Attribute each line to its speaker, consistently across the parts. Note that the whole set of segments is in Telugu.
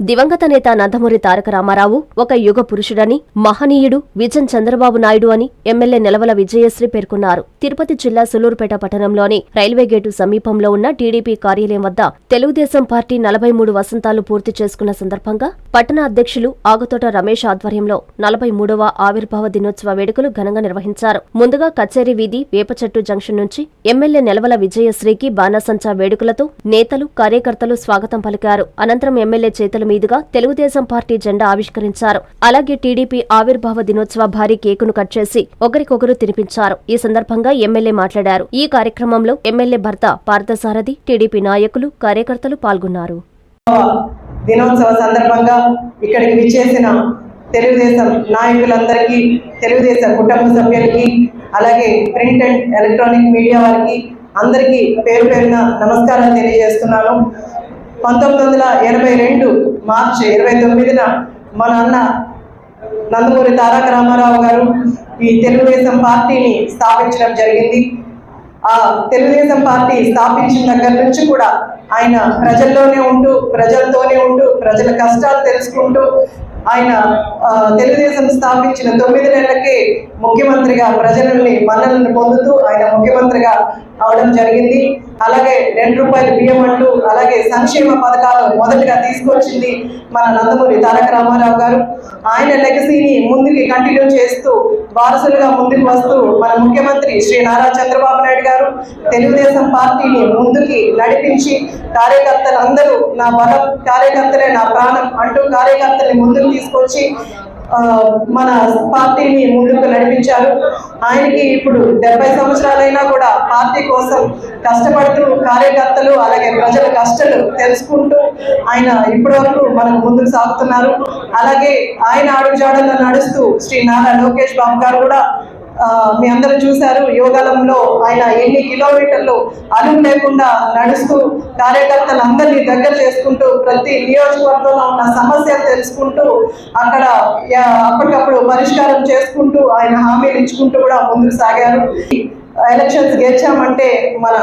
Speaker 1: దివంగత నేత నందమూరి తారక రామారావు ఒక యుగ పురుషుడని మహనీయుడు విజన్ చంద్రబాబు నాయుడు అని ఎమ్మెల్యే నెలవల విజయశ్రీ పేర్కొన్నారు. తిరుపతి జిల్లా సులూరుపేట పట్టణంలోని రైల్వే గేటు సమీపంలో ఉన్న టీడీపీ కార్యాలయం వద్ద తెలుగుదేశం పార్టీ నలభై మూడు వసంతాలు పూర్తి చేసుకున్న సందర్భంగా పట్టణ అధ్యక్షులు ఆగతోట రమేష్ ఆధ్వర్యంలో నలభై మూడవ ఆవిర్భావ దినోత్సవ వేడుకలు ఘనంగా నిర్వహించారు. ముందుగా కచేరీ వీధి వేపచెట్టు జంక్షన్ నుంచి ఎమ్మెల్యే నెలవల విజయశ్రీకి బాణాసంచా వేడుకలతో నేతలు కార్యకర్తలు స్వాగతం పలికారు. అనంతరం ఎమ్మెల్యే చేతుల మీదుగా తెలుగుదేశం పార్టీ జెండా ఆవిష్కరించారు. అలాగే టీడీపీ ఆవిర్భావ దినోత్సవ భారీ కేకును కట్ చేసి ఒకరికొకరు తినిపించారు. ఈ సందర్భంగా ఎమ్మెల్యే మాట్లాడారు. ఈ కార్యక్రమంలో ఎమ్మెల్యే భర్త పార్థసారథి టీడీపీ నాయకులు కార్యకర్తలు పాల్గొన్నారు.
Speaker 2: దినోత్సవ సందర్భంగా ఇక్కడికి విచ్చేసిన తెలుగుదేశం నాయకులందరికీ తెలుగుదేశం కుటుంబ సభ్యులకి అలాగే ప్రింట్ అండ్ ఎలక్ట్రానిక్ మీడియా వారికి అందరికీ పేరు పేరున నమస్కారం తెలియజేస్తున్నాను. పంతొమ్మిది వందల ఎనభై రెండు మార్చి ఇరవై తొమ్మిదిన మన అన్న నందమూరి తారక రామారావు గారు ఈ తెలుగుదేశం పార్టీని స్థాపించడం జరిగింది. ఆ తెలుగుదేశం పార్టీ స్థాపించిన దగ్గర నుంచి కూడా ఆయన ప్రజల్లోనే ఉంటూ ప్రజలతోనే ఉంటూ ప్రజల కష్టాలు తెలుసుకుంటూ ఆయన తెలుగుదేశం స్థాపించిన తొమ్మిది నెలలకే ముఖ్యమంత్రిగా ప్రజలని మన్నలను పొందుతూ ఆయన ముఖ్యమంత్రిగా అవడం జరిగింది. అలాగే రెండు రూపాయలు బియ్యం అంటూ అలాగే సంక్షేమ పథకాలు మొదటగా తీసుకొచ్చింది మన నందమూరి తారక రామారావు గారు. ఆయన లెగసీని ముందుకి కంటిన్యూ చేస్తూ వారసులుగా ముందుకు వస్తూ మన ముఖ్యమంత్రి శ్రీ నారా చంద్రబాబు నాయుడు గారు తెలుగుదేశం పార్టీని ముందుకి నడిపించి కార్యకర్తలందరూ నా బలం కార్యకర్తలే నా ప్రాణం అంటూ కార్యకర్తల్ని ముందుకు తీసుకొచ్చి మన పార్టీని ముందుకు నడిపించారు. ఆయనకి ఇప్పుడు డెబ్బై సంవత్సరాలైనా కూడా పార్టీ కోసం కష్టపడుతూ కార్యకర్తలు అలాగే ప్రజల కష్టాలు తెలుసుకుంటూ ఆయన ఇప్పటివరకు మనకు ముందుకు సాగుతున్నారు. అలాగే ఆయన అడుగుజాడల్లో నడుస్తూ శ్రీ నారా లోకేష్ బాబు గారు కూడా మీ అందరూ చూశారు యోగాలంలో ఆయన ఎన్ని కిలోమీటర్లు అలుగు లేకుండా నడుస్తూ కార్యకర్తలందరినీ దగ్గర చేసుకుంటూ ప్రతి నియోజకవర్గంలో ఉన్న సమస్యలు తెలుసుకుంటూ అక్కడ అప్పటికప్పుడు పరిష్కారం చేసుకుంటూ ఆయన హామీలు ఇచ్చుకుంటూ కూడా ముందుకు సాగారు. ఎలక్షన్స్ గెలిచామంటే మన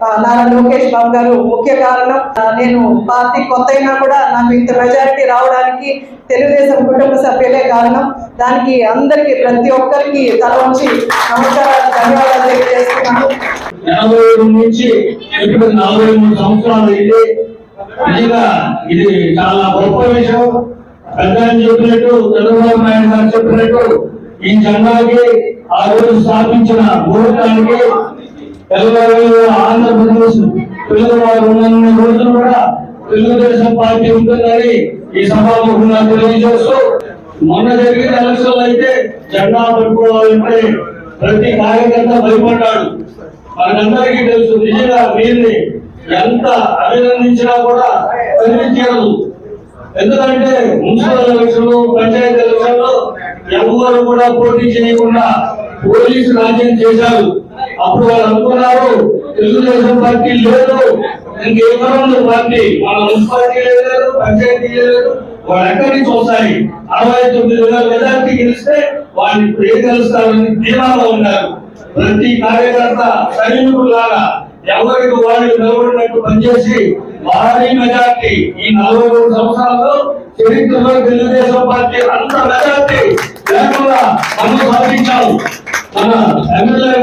Speaker 2: నారా లోకేష్ బాబు గారు ముఖ్య కారణం. నేను పార్టీ కొత్త అయినా కూడా నాకు ఇంత మెజారిటీ రావడానికి తెలుగుదేశం కుటుంబ సభ్యులే కారణం. దానికి అందరికి ప్రతి ఒక్కరికి తల వచ్చి నమస్కారాలు ధన్యవాదాలు తెలియజేస్తున్నాను.
Speaker 3: ఎనభై ఏడు నుంచి ఇప్పుడు నలభై మూడు సంవత్సరాలు అయింది నిజంగా ఇది చాలా గొప్ప విషయం. పెద్దని చెప్పినట్టు చంద్రబాబు నాయుడు గారు చెప్పినట్టు ఈ జెండాకి ఆ రోజు స్థాపించిన ముహూర్తానికి తెలంగాణలో ఆంధ్రప్రదేశ్ తెలుగువారు ఉన్న రోజులు కూడా తెలుగుదేశం పార్టీ ఉంటుందని ఈ సభాముఖంగా తెలియజేస్తూ మొన్న జరిగిన ఎలక్షన్లు అయితే జెండా పట్టుకోవాలంటే ప్రతి కార్యకర్త భయపడ్డాడు. మనందరికీ తెలుసు నిజంగా వీరిని ఎంత అభినందించినా కూడా కనిపించదు ఎందుకంటే మున్సిపల్ ఎలక్షన్లు పంచాయతీ ఎలక్షన్లు ఎవరు కూడా పోటీ చేయకుండా పోలీసు రాజ్యం చేశారు. అప్పుడు వాళ్ళు అనుకున్నారు తెలుగుదేశం పార్టీ లేదు ఇంకేమన్నా పార్టీ? వాళ్ళ మున్సిపాలిటీ లేదు పంచాయతీ లేదు వాళ్ళు ఎక్కడి నుంచి వస్తాయి అరవై తొమ్మిది వేల మెజార్టీ గెలిస్తే వాళ్ళని ఇప్పుడు ఏం గెలుస్తారని ధీమాలో ఉన్నారు. ప్రతి కార్యకర్త సైనికులాగా ఎవరికి వాళ్ళు నిలబడినట్టు పనిచేసి భారీ మెజార్టీ ఈ నలభై మూడు సంవత్సరాల్లో చరిత్రలో తెలుగుదేశం పార్టీ అంత మెజార్టీ లేకుండా మనం సాధించాము. మన ఎమ్మెల్యే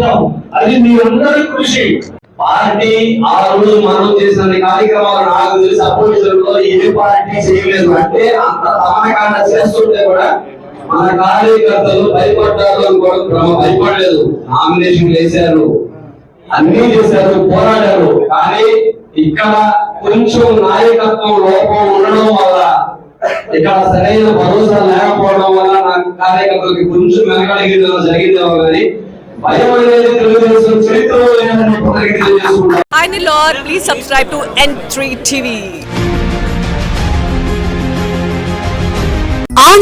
Speaker 3: గారు అది మీ అందరి కృషి.
Speaker 4: పార్టీ ఆ రోజు మనం చేసిన కార్యక్రమాలు నాకు తెలిసి అపోజిషన్ ఏ పార్టీ చేయలేదు. అంటే అంత తమనకాండ చేస్తుంటే కూడా మన కార్యకర్తలు భయపడ్డారు కూడా క్రమం భయపడలేదు. నామినేషన్ వేశారు. అన్ని చేశారు పోరాడారు. కానీ ఇక్కడ కొంచెం నాయకత్వం లోపం ఉండడం వల్ల ఇక్కడ సరైన భరోసా లేకపోవడం వల్ల నా కార్యకర్తలకి కొంచెం వెనకడిగిందో జరిగిందేమో కానీ భయం అనేది తెలుగుదేశం చరిత్రలో లేదని ఇప్పటికీ తెలియజేసుకుంటాం
Speaker 5: Hi Nilor, please subscribe to N3 TV.